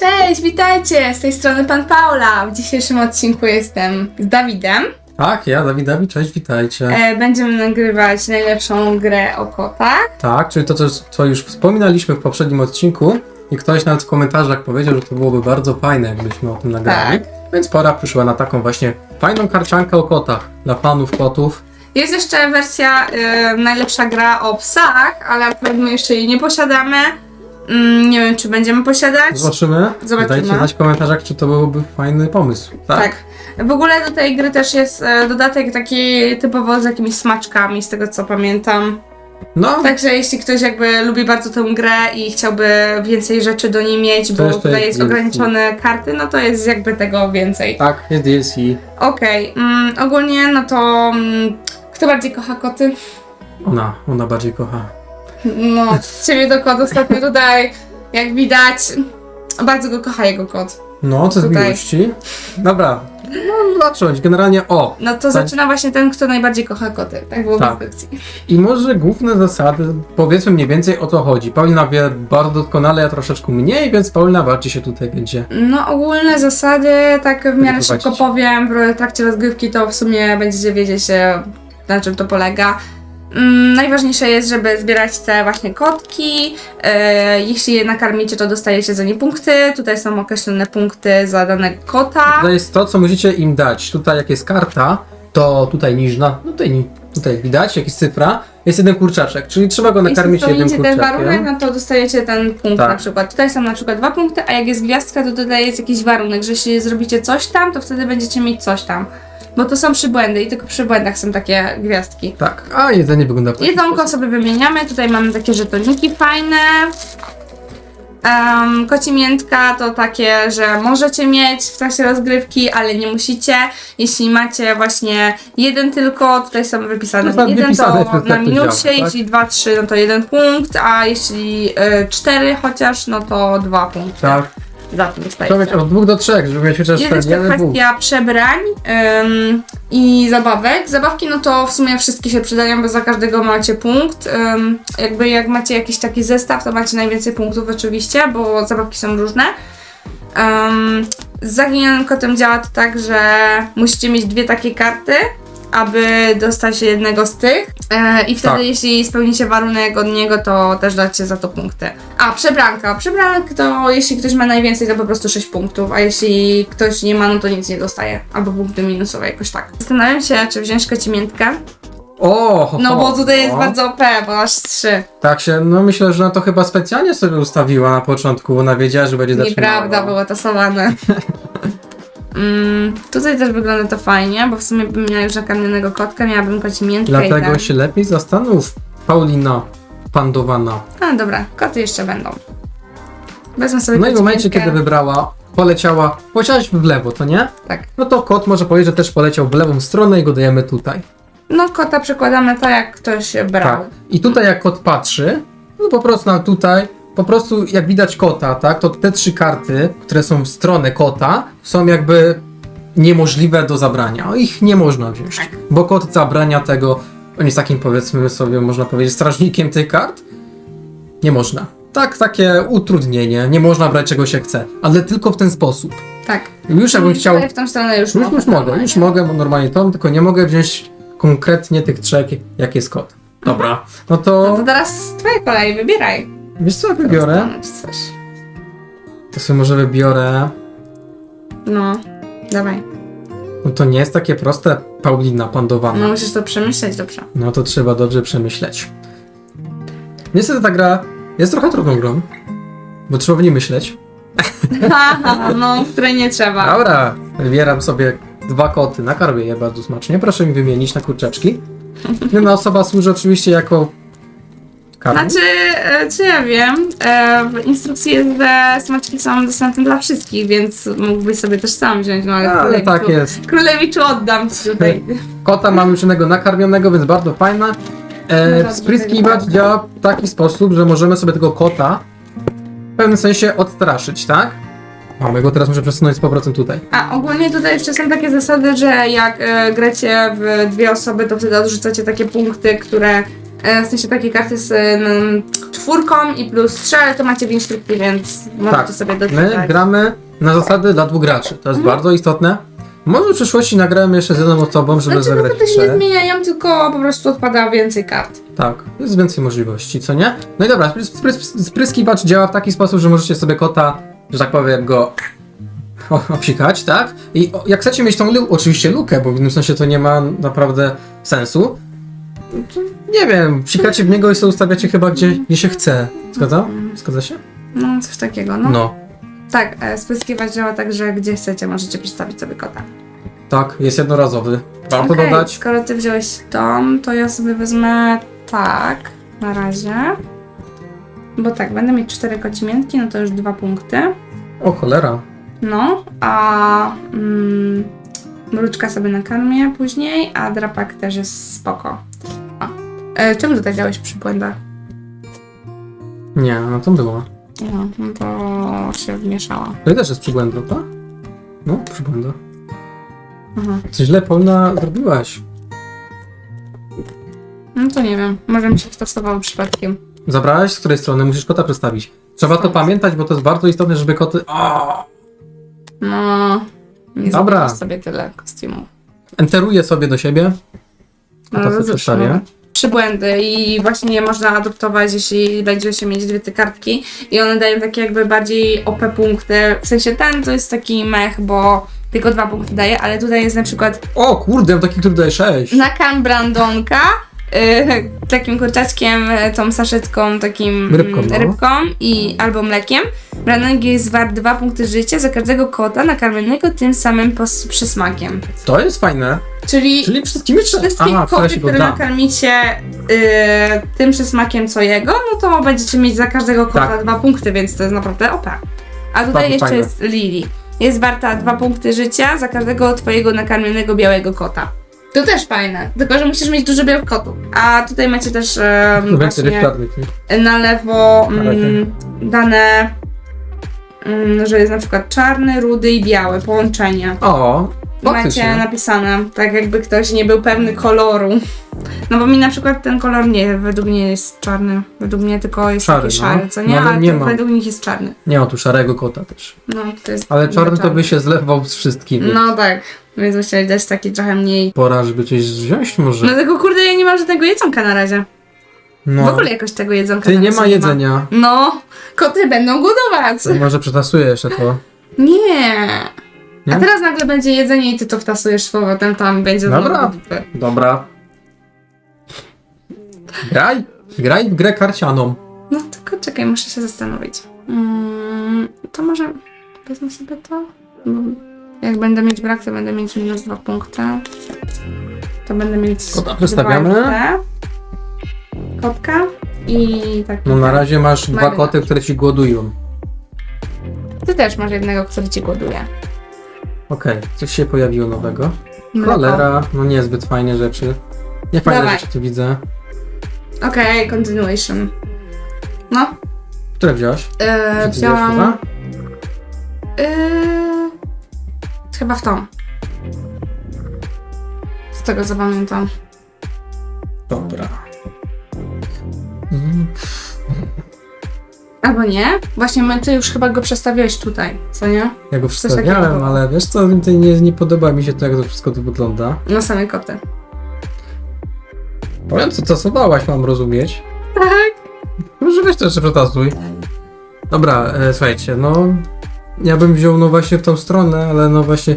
Cześć, witajcie! Z tej strony Pan Paula. W dzisiejszym odcinku jestem z Dawidem. Tak, ja, Dawid, Dawid, cześć, witajcie. E, będziemy nagrywać najlepszą grę o kotach. Tak, czyli to, co, co już wspominaliśmy w poprzednim odcinku i ktoś nawet w komentarzach powiedział, że to byłoby bardzo fajne, jakbyśmy o tym nagrali. Tak. Więc pora przyszła na taką właśnie fajną karciankę o kotach dla fanów kotów. Jest jeszcze wersja e, najlepsza gra o psach, ale akurat my jeszcze jej nie posiadamy. Mm, nie wiem, czy będziemy posiadać. Zobaczymy. Zobaczymy. Dajcie znać w komentarzach, czy to byłby fajny pomysł. Tak. Tak. W ogóle do tej gry też jest e, dodatek taki typowo z jakimiś smaczkami, z tego co pamiętam. No, Także jeśli ktoś jakby lubi bardzo tę grę i chciałby więcej rzeczy do niej mieć, bo jeszcze tutaj jest jest DLC. ograniczone karty, no to jest jakby tego więcej. tak, jest DLC. Okej, mm, ogólnie no to mm, kto bardziej kocha koty? Ona, ona bardziej kocha. No, ciebie to kot ostatnio tutaj, jak widać, bardzo go kocha jego kot. No, co z Tutaj. miłości? Dobra, no zacząć. Generalnie o. No to zaczyna właśnie ten, kto najbardziej kocha koty. Tak było Tak. w instrukcji. I może główne zasady, powiedzmy mniej więcej o co chodzi. Paulina wie bardzo doskonale, ja troszeczkę mniej, więc Paulina bardziej się tutaj będzie. No ogólne zasady, tak w miarę Wyprowadzić. szybko powiem, w trakcie rozgrywki to w sumie będziecie wiedzieć e, na czym to polega. Mm, najważniejsze jest, żeby zbierać te właśnie kotki. E, jeśli je nakarmicie, to dostajecie za nie punkty. Tutaj są określone punkty za danego kota. To jest to, co musicie im dać. Tutaj jak jest karta, to tutaj niżna, no tutaj, ni- tutaj widać, jak jest cyfra, jest jeden kurczaczek, czyli trzeba go Jeśli nakarmić jednym spełnicie ten warunek, kurczakiem. no to dostajecie ten punkt Tak. na przykład. Tutaj są na przykład dwa punkty, a jak jest gwiazdka, to tutaj jest jakiś warunek, że jeśli zrobicie coś tam, to wtedy będziecie mieć coś tam. Bo to są przybłędy i tylko przy błędach są takie gwiazdki. Tak, a jedzenie wygląda w taki Jedzonko sposób. sobie wymieniamy. Tutaj mamy takie żetoniki fajne. Um, kocimiętka to takie, że możecie mieć w trakcie rozgrywki, ale nie musicie. Jeśli macie właśnie jeden tylko, tutaj są wypisane To są jeden, wypisane, to tak na to minusie, działa, tak? jeśli dwa, trzy, no to jeden punkt, a jeśli y, cztery chociaż, no to dwa punkty. Tak, Za to to mieć od dwóch do trzech, żeby mieć chociaż Jest ten jeszcze jeden punkt. kwestia przebrań ym, i zabawek. Zabawki, no to w sumie wszystkie się przydają, bo za każdego macie punkt. Ym, jakby jak macie jakiś taki zestaw, to macie najwięcej punktów oczywiście, bo zabawki są różne. Um, z zaginionym kotem działa to tak, że musicie mieć dwie takie karty, aby dostać jednego z tych. E, I wtedy, Tak. jeśli spełnicie warunek od niego, to też dacie za to punkty. A, przebranka. Przebranek to jeśli ktoś ma najwięcej, to po prostu 6 punktów, a jeśli ktoś nie ma, no to nic nie dostaje. Albo punkty minusowe, jakoś tak. Zastanawiam się, czy wziąć kocimiętkę. O, ho, No ho, bo tutaj jest o. bardzo OP, bo aż 3. Tak się, no myślę, że ona to chyba specjalnie sobie ustawiła na początku, bo ona wiedziała, że będzie zaczynała. Nieprawda, było tasowane. mm, tutaj też wygląda to fajnie, bo w sumie bym miała już nakarmionego kotka, miałabym kocimiętkę i Dlatego tak. się lepiej zastanów, Paulina Pandowana. A dobra, koty jeszcze będą. Wezmę sobie No i w momencie, kocimiętkę. kiedy wybrała, poleciała, poleciałaś w lewo, to nie? Tak. No to kot może powiedzieć, że też poleciał w lewą stronę i go dajemy tutaj. No kota przekładamy tak, jak ktoś brał. Tak. I tutaj jak kot patrzy, no po prostu na tutaj, po prostu jak widać kota, tak, to te trzy karty, które są w stronę kota, są jakby niemożliwe do zabrania. Ich nie można wziąć, Tak. bo kot zabrania tego, on jest takim powiedzmy sobie, można powiedzieć, strażnikiem tych kart. Nie można. Tak, takie utrudnienie, nie można brać czego się chce, ale tylko w ten sposób. Tak. Już jakbym chciał w tą stronę już już, mogę. już mogę, już mogę, bo normalnie to, tylko nie mogę wziąć konkretnie tych trzech, jak jest kot. Dobra. No No to, to teraz twoja kolej, wybieraj. Wiesz co wybiorę? Stronę czy coś. To sobie może wybiorę. No, dawaj. No to nie jest takie proste, Paulina Pandowana. No musisz to przemyśleć dobrze. No to trzeba dobrze przemyśleć. Niestety ta gra jest trochę trudną grą, bo trzeba w niej myśleć. Haha, no, której nie trzeba. Dobra, wybieram sobie dwa koty, nakarmię je bardzo smacznie. Proszę mi wymienić na kurczaczki. Jedna osoba służy oczywiście jako karmi. Znaczy, e, czy ja wiem, e, w instrukcji jest, że smaczki są dostępne dla wszystkich, więc mógłbyś sobie też sam wziąć, no ale, Ale królewiczu- tak jest. Królewiczu oddam ci tutaj. Kota mamy już nakarmionego, więc bardzo fajna. No E, spryskiwacz tego działa w taki sposób, że możemy sobie tego kota w pewnym sensie odstraszyć, tak? Mamy go teraz muszę przesunąć z powrotem tutaj. A ogólnie tutaj jeszcze są takie zasady, że jak e, gracie w dwie osoby, to wtedy odrzucacie takie punkty, które, e, w sensie takie karty z e, czwórką i plus trzy, ale to macie w instrukcji, więc możecie Tak, sobie my doczytać. gramy na zasady dla dwóch graczy. To jest bardzo istotne. Może w przyszłości nagramy jeszcze z jedną osobą, żeby Znaczy, no zagrać to się nie zmieniają, tylko po prostu odpada więcej kart. Tak, jest więcej możliwości, co nie? No i dobra, sprys- sprys- spryskiwacz działa w taki sposób, że możecie sobie kota, że tak powiem, go o- obsikać, tak? I o, jak chcecie mieć tą lu- oczywiście lukę, bo w innym sensie to nie ma naprawdę sensu, nie wiem, psikacie w niego i sobie ustawiacie chyba gdzie, gdzie się chce. Zgadza? Zgadza się? No, coś takiego, no. No. Tak, e, spryskiwacz działa tak, że gdzie chcecie, możecie przedstawić sobie kota. Tak, jest jednorazowy. Warto Okej, dodać. Skoro ty wziąłeś dom, to ja sobie wezmę tak, na razie. Bo tak, będę mieć cztery kocimiętki, no to już dwa punkty. O cholera. No, a mm, mruczka sobie nakarmię później, a drapak też jest spoko. E, czemu tutaj dałeś przybłęda? Nie, no to było. No, no to się wmieszała. To też jest przybłęda, tak? No, przybłęda. Aha. Coś źle, Paulina, zrobiłaś. No to nie wiem, może mi się wstosowało przypadkiem. Zabrałeś z której strony? Musisz kota przedstawić. Trzeba to pamiętać, bo to jest bardzo istotne, żeby koty... O! No, nie Dobra. sobie tyle kostiumów. Enteruję sobie do siebie. No, Kota sobie cóż, przedstawię. Trzy błędy i właśnie je można adoptować, jeśli będzie się mieć dwie te kartki i one dają takie jakby bardziej OP punkty. W sensie ten to jest taki mech, bo tylko dwa punkty daje, ale tutaj jest na przykład O kurde, taki, który daje 6. nakan Brandonka, takim kurczaczkiem, y, tą saszetką, takim Rybką, no. rybką i albo mlekiem. Brandonek jest wart dwa punkty życia za każdego kota nakarmionego tym samym przysmakiem. To jest fajne. Czyli Czyli wszystkimi trzema. wszystkie Aha, koty, które nakarmicie yy, tym przysmakiem co jego, no to będziecie mieć za każdego kota Tak. dwa punkty, więc to jest naprawdę OP. A tutaj jeszcze fajne. jest Lily. Jest warta dwa punkty życia za każdego twojego nakarmionego białego kota. To też fajne, tylko że musisz mieć dużo białych kotów. A tutaj macie też Więcej właśnie na lewo mm, dane, mm, że jest na przykład czarny, rudy i biały, połączenie. O, Macie faktycznie. napisane, tak jakby ktoś nie był pewny koloru. No bo mi na przykład ten kolor nie, według mnie jest czarny. Według mnie tylko jest Szary, taki no. szary, co nie? No, ale nie to ma. według nich jest czarny. Nie ma tu szarego kota też. No to jest. Ale czarny to by się zlewał z wszystkim. No tak, więc musieli dać taki trochę mniej. Pora, żeby coś wziąć może. No tylko kurde, ja nie mam żadnego jedzonka na razie. No. W ogóle jakoś tego jedzonka Ty na nie razie ma jedzenia. No, koty będą głodować. Może jeszcze to. Nie. Nie? A teraz nagle będzie jedzenie i ty to wtasujesz z powrotem, tam będzie Dobra. znowu dupy. Dobra. Graj. Graj w grę karcianą. No tylko czekaj, muszę się zastanowić. Mm, to może wezmę sobie to. Bo jak będę mieć brak, to będę mieć minus dwa punkty. To będę mieć Kota dwa przestawiamy. te. Kotka i tak. No na razie masz dwa Marynarz. koty, które ci głodują. Ty też masz jednego, który ci głoduje. Okej, coś się pojawiło nowego. Mleko. Cholera, no niezbyt fajne rzeczy. Nie fajne Dawaj. rzeczy tu widzę. Okej, continuation. No, Które wziąłeś? yy, Czy ty wziąłeś wziąłam. chyba? Yy, chyba w tą. Z tego co pamiętam. Dobra. Albo nie? Właśnie my, ty już chyba go przestawiałeś tutaj, co nie? Ja go było. ale wiesz co, nie, nie podoba mi się to, jak to wszystko tu wygląda. Na same koty. Powiem, co tasowałaś, mam rozumieć. Tak. Może weź to jeszcze przetasuj. Dobra, e, słuchajcie, no... Ja bym wziął no właśnie w tą stronę, ale no właśnie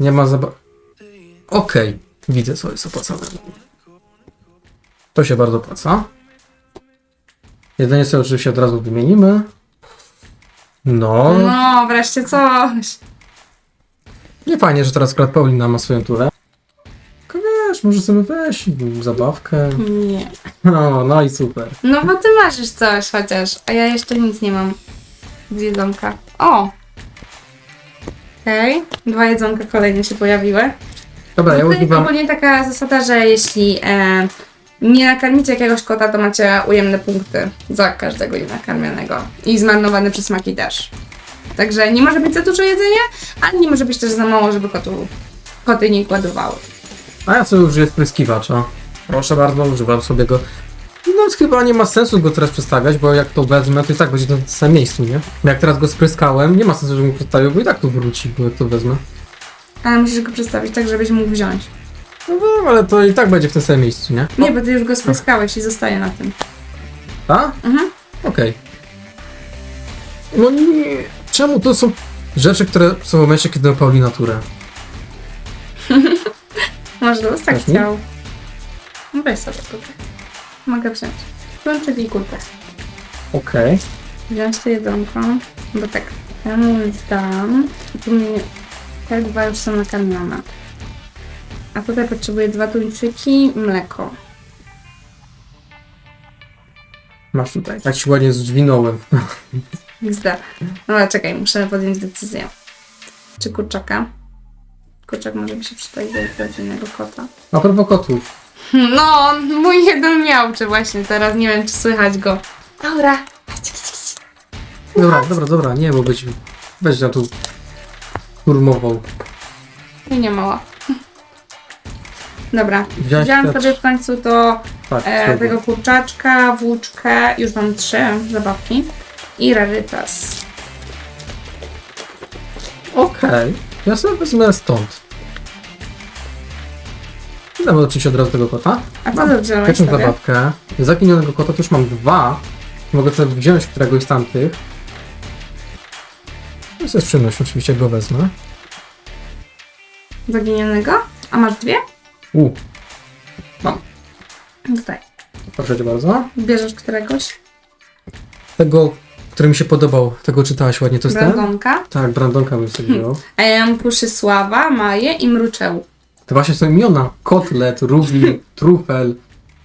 nie ma zaba... Okej, widzę co jest opłacone. To się bardzo opłaca. Jedzenie sobie oczywiście od razu wymienimy. No, No, wreszcie coś. nie fajnie, że teraz akurat Paulina ma swoją turę. Tylko wiesz, może sobie weź zabawkę. Nie. No, no i super. No bo ty masz już coś chociaż, a ja jeszcze nic nie mam z jedzonka. O! Okej, dwa jedzonka kolejne się pojawiły. Dobra, ja No to jest używam... ogólnie taka zasada, że jeśli e, nie nakarmicie jakiegoś kota, to macie ujemne punkty za każdego nakarmionego. I zmarnowane przysmaki też. Także nie może być za dużo jedzenia, ale nie może być też za mało, żeby kotu, koty nie gładowały. A ja sobie użyję spryskiwacza. Proszę bardzo, używam sobie go. No chyba nie ma sensu go teraz przestawiać, bo jak to wezmę, to i tak będzie na tym samym miejscu, nie? Jak teraz go spryskałem, nie ma sensu, żebym go przestawił, bo i tak tu wróci, bo jak to wezmę. Ale musisz go przedstawić tak, żebyś mógł wziąć. No wiem, ale to i tak będzie w tym samym miejscu, nie? Nie, bo ty już go spryskałeś i zostaje na tym. A? Mhm. Okej. No nie. Czemu to są rzeczy, które są w momencie, kiedy opali naturę? Może dos tak chciał. No weź sobie tutaj. Mogę wziąć. Kluczyk i kulkę. Okej. Wziąć to jedzonko, bo tak, ja mu dam. Tu mnie te dwa już są nakarmione. A tutaj potrzebuję dwa tuńczyki, mleko. Masz tutaj. Tak się ładnie zwinąłem. Zda. Dobra, czekaj, muszę podjąć decyzję. Czy kurczaka? Kurczak może mi się przydać do rodzinnego kota. A propos kotów. No, mój jeden miał, czy właśnie teraz nie wiem, czy słychać go. Dobra. Dobra, dobra, dobra, nie, bo być. Weź na tu. Turmował. I nie mała. Dobra, Wziąłeś wziąłem sobie w końcu to Tak, e, tego kurczaczka, włóczkę, już mam trzy zabawki i rarytas. Okej. Ja sobie wezmę stąd. Damy oczywiście od razu tego kota. A co to wziąłeś Pierwszą sobie? zabawkę. Zaginionego kota to już mam dwa. Mogę sobie wziąć któregoś z tamtych. To jest z przyjemnością, oczywiście go wezmę. Zaginionego? A masz dwie? U, mam. Tutaj. Proszę cię bardzo. Bierzesz któregoś? Tego, który mi się podobał, tego czytałaś ładnie, to jest ten? Brandonka. Tak, Brandonka bym sobie wziął. A ja mam Puszysława, Maję i Mruczeł. To właśnie są imiona. Kotlet, Rubi, Trufel,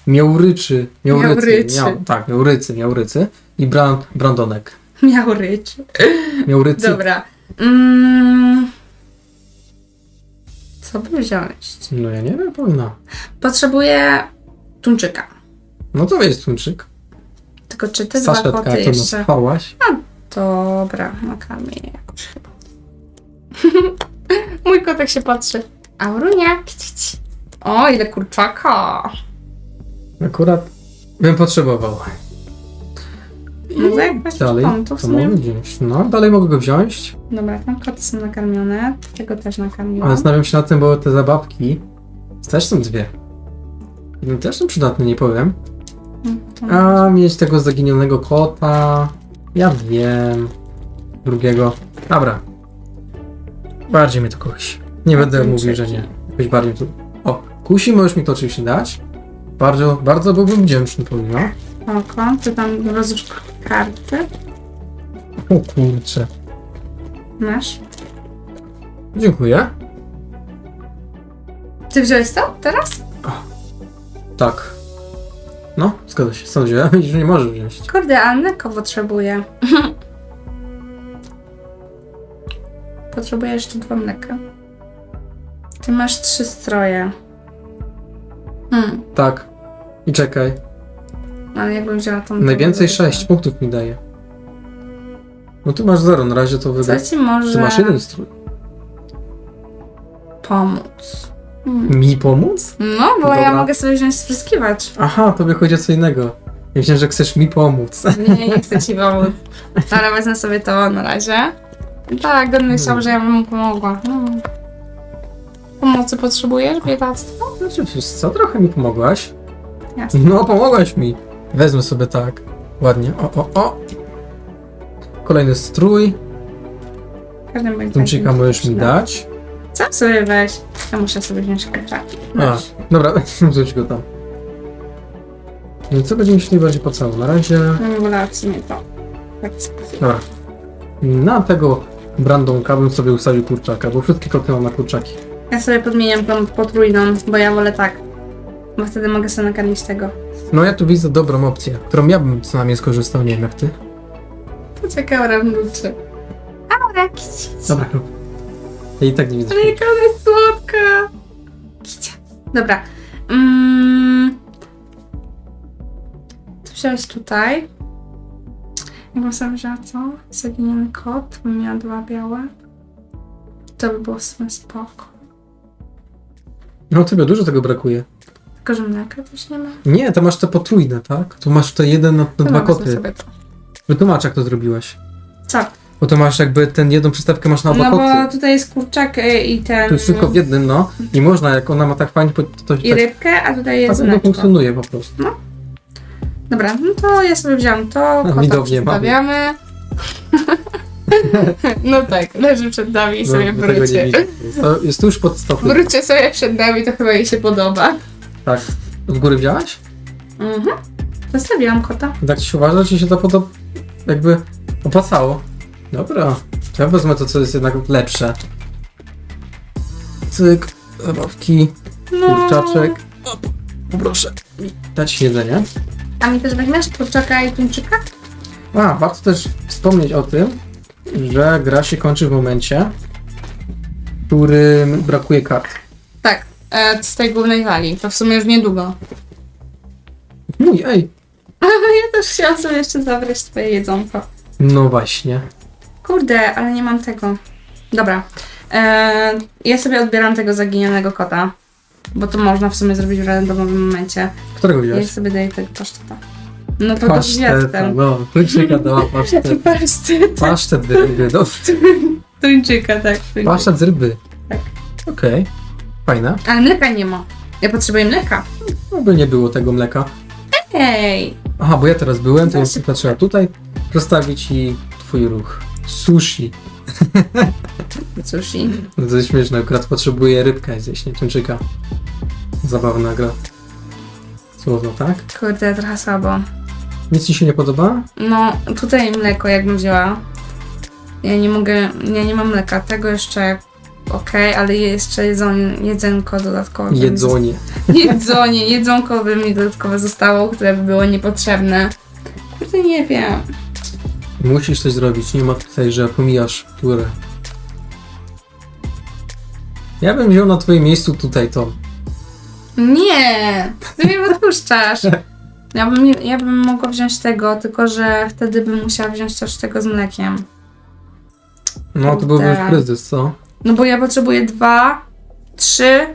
Miauryczy. Miaurycy. Miauryczy. Miał, tak, Miaurycy, Miaurycy. I Bran, Brandonek. Miał ryć. Miaurycy. Dobra. Mm. Co by wziąć? No ja nie wiem, powinna. Potrzebuję tuńczyka. No to jest tuńczyk. Tylko czy te dwa Saszetka, koty to jeszcze... nazwałaś. Dobra, nakarmię je jakoś chyba. Mój kotek się patrzy. Aurunia, kcić. O, ile kurczaka. Akurat bym potrzebował. No weź dalej, tam, to w to sumie- mogę wziąć. No, dalej mogę go wziąć, Dobra, tam koty są nakarmione. Tego też nakarmiłam. ale zastanawiam się nad tym, bo te zabawki też są dwie. One też są przydatne, nie powiem. To- A mieć tego zaginionego kota. Ja wiem. Drugiego. Dobra. Bardziej mnie to kogoś. Nie będę mówił, że trzeci? nie. Jakoś bardziej tu. O, kusi, możesz mi to oczywiście dać. Bardzo, bardzo byłbym wdzięczny powinno. Oko, ty tam rozrzuć karty. O kurczę. Masz. Dziękuję. Ty wziąłeś to teraz? Tak. No, zgadza się. Stąd wziąłem. Widzisz, że nie możesz wziąć. Kurde, ale mleko potrzebuję. potrzebuję jeszcze dwa mleka. Ty masz trzy stroje. Hmm, Tak. I czekaj. Ale jakbym wzięła tą... Najwięcej drugą, 6 punktów mi daje. No ty masz 0, na razie to Co wygląda. ci może Ty masz jeden strój. pomóc? Hmm. Mi pomóc? No, bo ja Dobra. mogę sobie wziąć spryskiwacz. Aha, tobie chodzi o co innego. Ja myślałem, że chcesz mi pomóc. Nie, nie chcę ci pomóc. Ale wezmę sobie to na razie. Tak, będę myślał, że ja bym mu pomogła. No. Pomocy potrzebujesz, biedactwo? Znaczy, wiesz co, trochę mi pomogłaś. Jasne. No, pomogłaś mi. Wezmę sobie tak. Ładnie. O, o, o. Kolejny strój. W każdym bądź razie możesz mi dać. Co sobie weź? Ja muszę sobie wziąć kurczaki. A, dobra, rzuć go tam. No i co będzie mi się najbardziej pocało? Na razie... No nie wolała w sumie to. Tak sposób. Dobra. Na tego Brandonka bym sobie ustawił kurczaka, bo wszystkie koty mam na kurczaki. Ja sobie podmieniam tą potrójną, bo ja wolę tak. Bo wtedy mogę sobie nakarmić tego. No ja tu widzę dobrą opcję, którą ja bym co najmniej skorzystał, nie wiem jak ty. Poczekaj, ramnuczy. Aura, kici. Dobra, rób. Ja i tak nie widzę. Ale jaka ona jest słodka. Kicia. Dobra. Mm. To wziąłeś tutaj. Jakbym sobie wzięła co? Zaginiony kot, bym miała dwa białe. To by było w sumie spoko. No tobie dużo tego brakuje. Tylko, mleka nie ma. Nie, to masz te potrójne, tak? Tu masz tutaj jeden na, na dwa koty. Sobie to. Wytłumacz, jak to zrobiłeś. Co? Bo to masz jakby ten jedną przystawkę masz na oba No koty. bo tutaj jest kurczak y, i ten... To jest wszystko w jednym, no. I można, jak ona ma tak fajnie, to, to I tak, rybkę, a tutaj tak jest to mleczko. funkcjonuje po prostu. Dobra, no to ja sobie wziąłam to, kota widownię mamy. przedstawiamy. no tak, leży przed nami i No, sobie bo tego nie. To jest tuż pod stopy. Wróćcie sobie przed nami, to chyba jej się podoba. Tak. Z góry wziąłeś? Mhm. Zostawiłam kota. Tak ci się uważa, czy się to podoba, jakby opłacało? Dobra. To ja wezmę to, co jest jednak lepsze. Cyk, zabawki, No. kurczaczek. O, Poproszę mi dać jedzenie. A mi też weźmiesz kurczaka i tuńczyka? A, warto też wspomnieć o tym, że gra się kończy w momencie, w którym brakuje kart. Tak, e, z tej głównej hali. To w sumie już niedługo. Mój, ej! ja też chciałam sobie jeszcze zabrać twoje jedzonko. No właśnie. Kurde, ale nie mam tego. Dobra. E, ja sobie odbieram tego zaginionego kota. Bo to można w sumie zrobić w randomowym momencie. Którego Ja wziąłeś? sobie daję tego paszteta. No to do Paszteta, gwiazdem. no. Tuńczyka dała pasztet. Pasztet. Pasztet z ryby, no. Tuńczyka, tak. Tuńczyka. Pasztet z ryby. Tak. Okej. Fajne. Ale mleka nie ma. Ja potrzebuję mleka. No by nie było tego mleka. Ej! Aha, bo ja teraz byłem, to chyba trzeba tutaj zostawić i twój ruch. Sushi. Sushi. No to jest śmieszne, akurat potrzebuję rybkę zjeść, nie tuńczyka. Zabawna gra. Słowno, tak? Kurde, trochę słabo. Nic ci się nie podoba? No, tutaj mleko jakbym wzięła. Ja nie mogę, ja nie mam mleka. Tego jeszcze okej, ale jeszcze jedzon, jedzenko dodatkowe. by mi Jedzonie. zosta- Jedzonie, jedzonko by mi dodatkowo zostało, które by było niepotrzebne. Kurde, nie wiem. Musisz coś zrobić, nie ma tutaj, że pomijasz turę. Ja bym wziął na twoim miejscu tutaj to. Nie! Ty mnie odpuszczasz. Ja bym, nie- ja bym mogła wziąć tego, tylko że wtedy bym musiała wziąć też tego z mlekiem. No to byłby Kurde. kryzys, co? No bo ja potrzebuję dwa, trzy,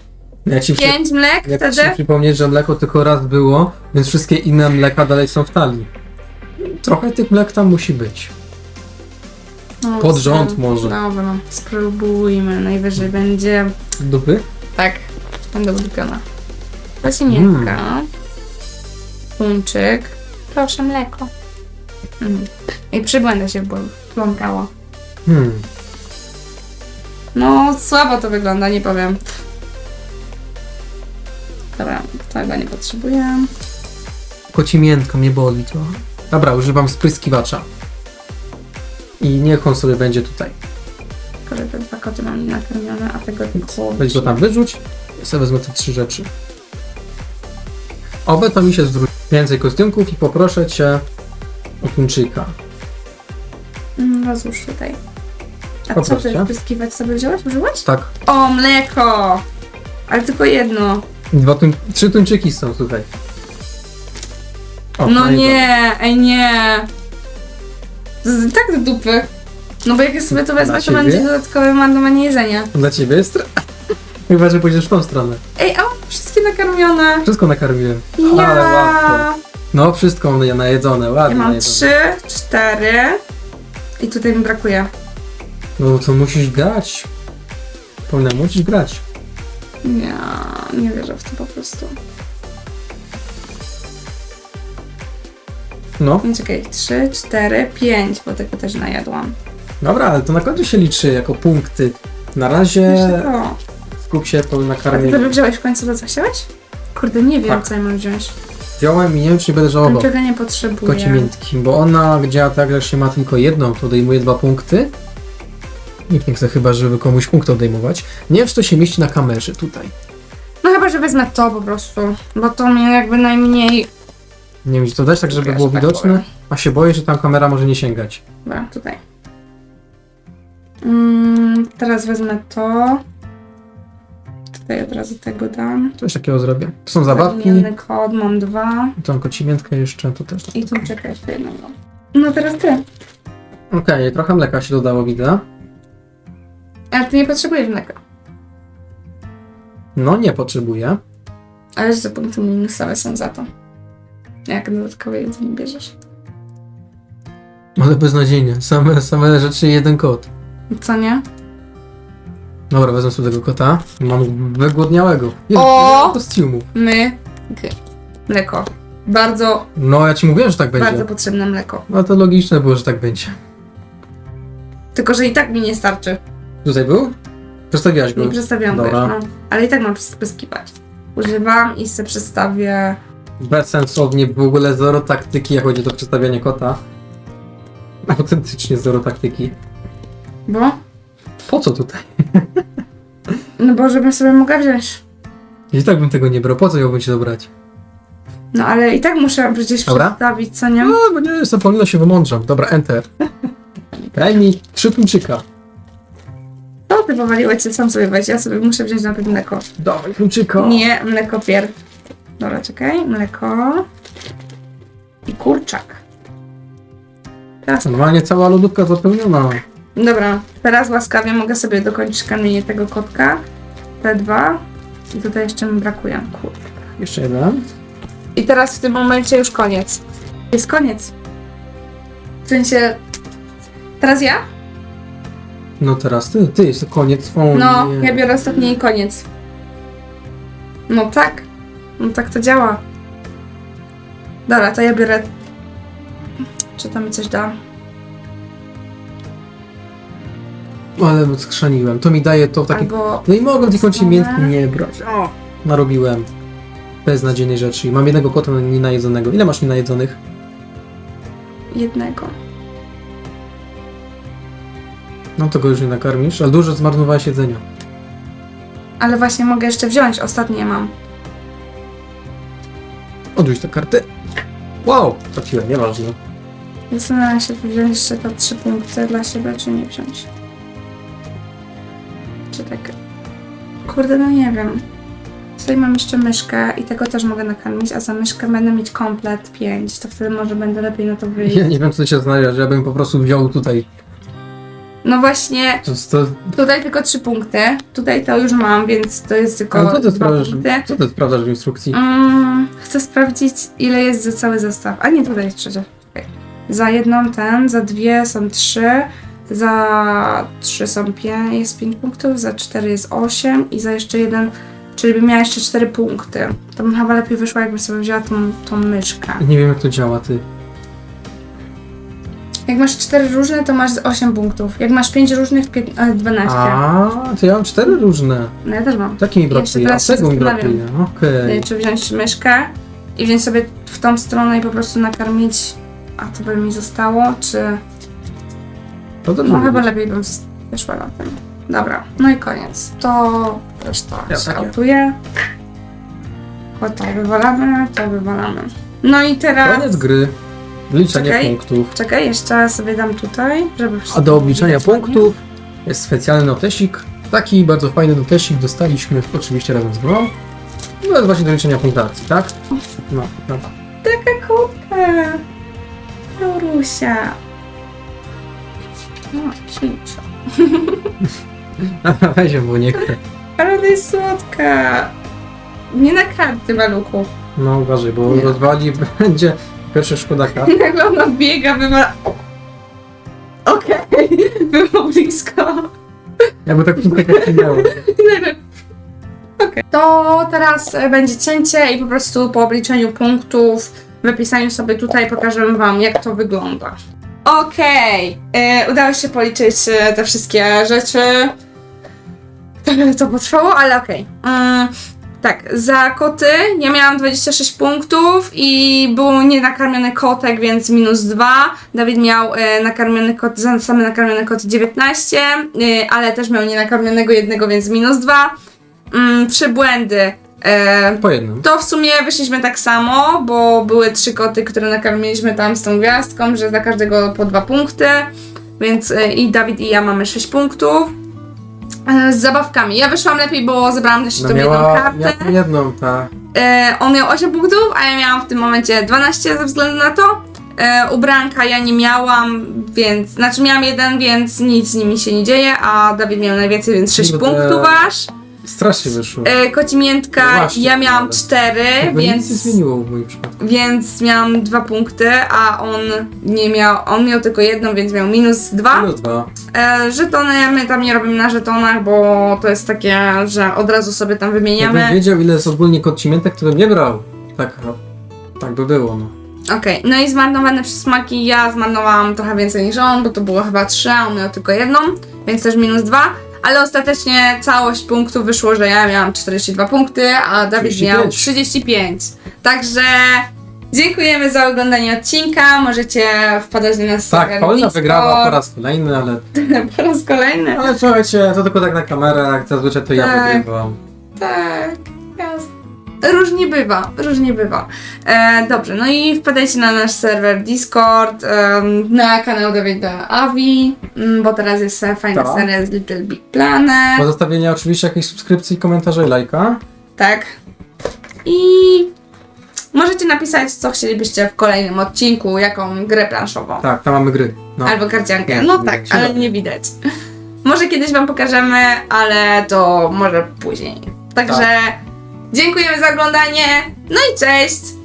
Ja ci, przy... pięć mlek ja wtedy. ci przypomnieć, że mleko tylko raz było, więc wszystkie inne mleka dalej są w talii. Trochę tych mlek tam musi być. No, Pod rząd sprób- może. Dobra, spróbujmy. Najwyżej będzie. Dupy? Tak, będę ulubiona. Pasimienka. Mm. Tuńczyk. Proszę, mleko. Mm. I przybłędę się bł- pląkało. Hmm. No, słabo to wygląda, nie powiem. Dobra, tego nie potrzebuję. Kocimiętko mnie boli trochę. Dobra, używam spryskiwacza. I niech on sobie będzie tutaj. Tylko, że te dwa koty mam nakarmione, a tego tylko... Weź go tam wyrzuć. Ja sobie wezmę te trzy rzeczy. Oby to mi się zwróci. Więcej kostiumków i poproszę cię o tuńczyka. Mm, rozłóż tutaj. A co Poproszę. ty spryskiwać sobie wziąłeś? Użyłeś? Tak. O, mleko! Ale tylko jedno. Dwa tuń... Trzy tuńczyki są tutaj. O, No i nie, ej nie. Tak do dupy. No bo jak ja sobie to wezmę, to ciebie? będzie dodatkowe marnowanie jedzenia. Dla ciebie jest... Chyba, że pójdziesz w tą stronę. Ej, a mam wszystkie nakarmione. Wszystko nakarmiłem. Ja, Ale łatwo. No, wszystko na- najedzone, ja ładnie mam najedzone. trzy, cztery. I tutaj mi brakuje. No to musisz grać. Powinna musisz grać. Nie, nie wierzę w to po prostu. No, No Czekaj, trzy, cztery, pięć, bo tego też najadłam. dobra, ale to na końcu się liczy jako punkty. Na razie Jeszcze to. skup się po A ty wziąłeś w końcu to, co chciałeś? Kurde, nie wiem, Tak. co ja mam wziąć. Wziąłem i nie wiem, czy nie będę żałował. Niczego nie potrzebuję. Koci miętki, bo ona tak, że jak się ma tylko jedną, to odejmuje dwa punkty. Nikt nie chce chyba, żeby komuś punkt odejmować. Nie wiem, czy to się mieści na kamerze tutaj. No chyba, że wezmę to po prostu, bo to mnie jakby najmniej... Nie wiem, czy to dać tak, żeby Ja było tak widoczne, a się boję, że tam kamera może nie sięgać. Dobra, tutaj. Mm, teraz wezmę to. Tutaj od razu tego dam. Coś takiego zrobię. To są zabawki, Zaginiony kod, mam dwa. tą kocimiętkę jeszcze, to też. I tu czekaj jeszcze jednego. No teraz ty. Okej, trochę mleka się dodało, widzę. Ale ty nie potrzebujesz mleka. No, nie potrzebuję. Ale że punkty minusowe są za to. Jak dodatkowe jedzenie bierzesz. Ale beznadziejnie. Same, same rzeczy jeden kot. Co nie? Dobra, wezmę sobie tego kota. Mam wygłodniałego. Jest O! kostiumów. My. G. Mleko. Bardzo, No, ja ci mówiłem, że tak będzie. bardzo potrzebne mleko. No to logiczne było, że tak będzie. Tylko, że i tak mi nie starczy. Tutaj był? Przedstawiłaś go. Nie przestawiam go już, Dobra. no. Ale i tak mam wszystko. Używam i sobie przestawię. Bezsensownie, w ogóle zero taktyki, jak chodzi o to przedstawianie kota. Autentycznie zero taktyki. Bo? Po co tutaj? No bo żebym sobie mogła wziąć. I tak bym tego nie brał. Po co miałbym ci dobrać? No ale i tak muszę przecież Dobra. przedstawić, co nie? No, bo nie powinno się wymądrzam. Dobra, enter. Daj mi trzy tuńczyka. To ty powaliło cię, sam sobie weź. Ja sobie muszę wziąć najpierw mleko. Dawaj tuńczyka. Nie, mleko pier. Dobra, czekaj. Mleko. I kurczak. Teraz, Normalnie cała lodówka zapełniona. dobra, teraz łaskawie mogę sobie dokończyć kamienie tego kotka. Te dwa. I tutaj jeszcze mi brakuje. Kurde. Jeszcze jeden. I teraz w tym momencie już koniec. Jest koniec. W sensie... Teraz ja? No teraz ty, ty, jest to koniec. O, No, nie. ja biorę ostatni i koniec. No tak. No tak to działa. Dobra, to ja biorę... Czy to mi coś da? Ale skrzaniłem. To mi daje to w takim... Albo No i mogłem kącie Stronę. miętki nie brać. O, narobiłem. Beznadziejnej rzeczy. I mam jednego kota nienajedzonego. Ile masz nienajedzonych? jednego. No to go już nie nakarmisz, ale dużo zmarnowałeś jedzenia. Ale właśnie mogę jeszcze wziąć, ostatnie mam. Odrzuć tę kartę. Wow, trafiłem, nieważne. Zastanawiam się, czy wziąć jeszcze te trzy punkty dla siebie, czy nie wziąć. Czy tak... Kurde, no nie wiem. Tutaj mam jeszcze myszkę i tego też mogę nakarmić, a za myszkę będę mieć komplet 5, to wtedy może będę lepiej na to wyjść. Ja nie wiem, co ty się zastanawiasz, ja bym po prostu wziął tutaj. No właśnie, To, to, tutaj tylko trzy punkty, tutaj to już mam, więc to jest tylko ale co ty dwa sprawdzasz, punkty. co ty sprawdzasz w instrukcji? Mm, chcę sprawdzić, ile jest za cały zestaw. A nie, tutaj jest trzecia. Czekaj. Za jedną ten, za dwie są trzy, za trzy są pięć, jest pięć punktów, za cztery jest osiem i za jeszcze jeden, czyli bym miała jeszcze cztery punkty. To bym chyba lepiej wyszła, jakbym sobie wzięła tą, tą myszkę. Nie wiem, jak to działa, ty. Jak masz cztery różne, to masz z 8 punktów. Jak masz pięć różnych, pięt, e, 12. A, to ja mam cztery różne. No ja też mam. Takie mi Jeszcze brakuje, a teraz się tego mi zastanawiam. brakuje. Okej. Y, Czy wziąć myszkę i wziąć sobie w tą stronę i po prostu nakarmić, a to by mi zostało, czy... To też No chyba lepiej bym wyszła na tym. Dobra, no i koniec. To reszta Ja się takie. autuje. O to wywalamy, to wywalamy. No i teraz... Koniec gry. Liczenie Czekaj. punktów. Czekaj, jeszcze sobie dam tutaj, żeby wszystko A do widać ładnie. punktów jest specjalny notesik. Taki bardzo fajny notesik dostaliśmy oczywiście razem z grą. No to jest właśnie do liczenia punktacji, tak? No, no. Taka kotka! Laurusia! No, ślicza. Weź ją, bo nie chcę. Ale ona jest słodka! Nie na karty, maluchu. No uważaj, bo rozwali będzie pierwsza szkoda kart. Nagle ona biega, wywala... Okej, było blisko. Jakby tak tak jak minęło. Okej. To teraz e, będzie cięcie i po prostu po obliczeniu punktów, wypisaniu sobie tutaj pokażę wam, jak to wygląda. Okej, e, udało się policzyć e, te wszystkie rzeczy. Trochę to potrwało, ale okej. Mm, tak, za koty ja miałam 26 punktów i był nienakarmiony kotek, więc minus 2. Dawid miał e, nakarmiony kot, za- same nakarmione koty 19, e, ale też miał nienakarmionego jednego, więc minus 2. Mm, przybłędy. E, Po jednym. to w sumie wyszliśmy tak samo, bo były trzy koty, które nakarmiliśmy tam z tą gwiazdką, że za każdego po dwa punkty, więc e, i Dawid i ja mamy 6 punktów. E, Z zabawkami. Ja wyszłam lepiej, bo zebrałam też No tą jedną miała, kartę. miała jedną, ta. E, on miał 8 punktów, a ja miałam w tym momencie 12 ze względu na to. E, ubranka ja nie miałam, więc. Znaczy miałam jeden, więc nic z nimi się nie dzieje, a Dawid miał najwięcej, więc 6 Kurde. punktów aż. Strasznie wyszło. E, Kocimiętka, No właśnie, ja miałam ale- cztery, Jakby nic nie więc, zmieniło w moim przypadku. więc miałam dwa punkty, a on nie miał, on miał tylko jedną, więc miał minus dwa. Minus dwa. E, żetony my tam nie robimy na żetonach, bo to jest takie, że od razu sobie tam Jakbym wymieniamy. wiedział ile jest ogólnie kocimiętek, to bym nie brał. Tak, tak by było, no. Okej, no i zmarnowane przysmaki, ja zmarnowałam trochę więcej niż on, bo to było chyba trzy, a on miał tylko jedną, więc też minus dwa. Ale ostatecznie całość punktów wyszło, że ja miałam 42 punkty, a Dawid miał 35. 35. Także dziękujemy za oglądanie odcinka. Możecie wpadać na nas Tak, Paulina wygrała po raz kolejny, ale... po raz kolejny. Ale słuchajcie, to tylko tak na kamerę, jak zazwyczaj to ja Tak. wygrywam. Tak, jasne. Różnie bywa, różnie bywa. E, dobrze, no i wpadajcie na nasz serwer Discord, em, na kanał Dawida Avi, mm, bo teraz jest e, fajna Tak. seria z Little Big Planet. Po zostawienia oczywiście jakiejś subskrypcji, komentarza i lajka. Tak. I możecie napisać, co chcielibyście w kolejnym odcinku, jaką grę planszową. Tak, tam mamy gry. No. Albo karciankę. No nie tak, ale nie widać. Może kiedyś Wam pokażemy, ale to może później. Także Tak. Dziękujemy za oglądanie. No i cześć!